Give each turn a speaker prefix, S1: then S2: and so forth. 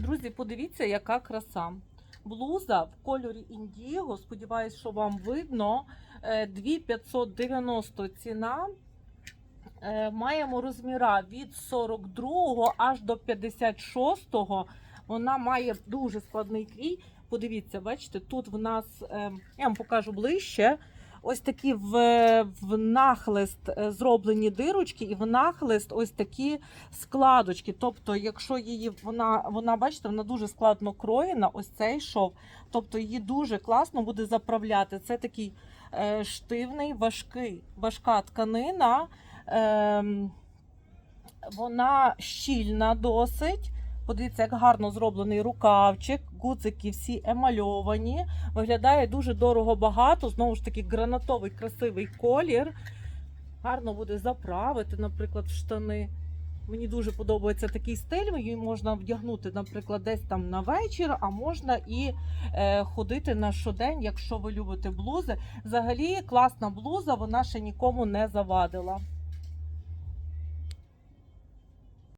S1: Друзі, подивіться, яка краса. Блуза в кольорі індіго. Сподіваюсь, що вам видно. Е, 2590 ціна. Е, Маємо розміра від 42 аж до 56. Вона має дуже складний крій. Подивіться, бачите, тут в нас, е, я вам покажу ближче. Ось такі в, в нахлист е, зроблені дирочки, і в нахлист ось такі складочки. Тобто, якщо її вона, вона бачите, вона дуже складно кроєна, ось цей шов. Тобто її дуже класно буде заправляти. Це такий е, штивний, важкий, важка тканина. Ем, вона щільна досить. Подивіться, як гарно зроблений рукавчик, гудзики всі емальовані. Виглядає дуже дорого багато. Знову ж таки, гранатовий красивий колір. Гарно буде заправити, наприклад, в штани. Мені дуже подобається такий стиль. Її можна вдягнути, наприклад, десь там на вечір, а можна і е, ходити на щодень, якщо ви любите блузи. Взагалі класна блуза, вона ще нікому не завадила.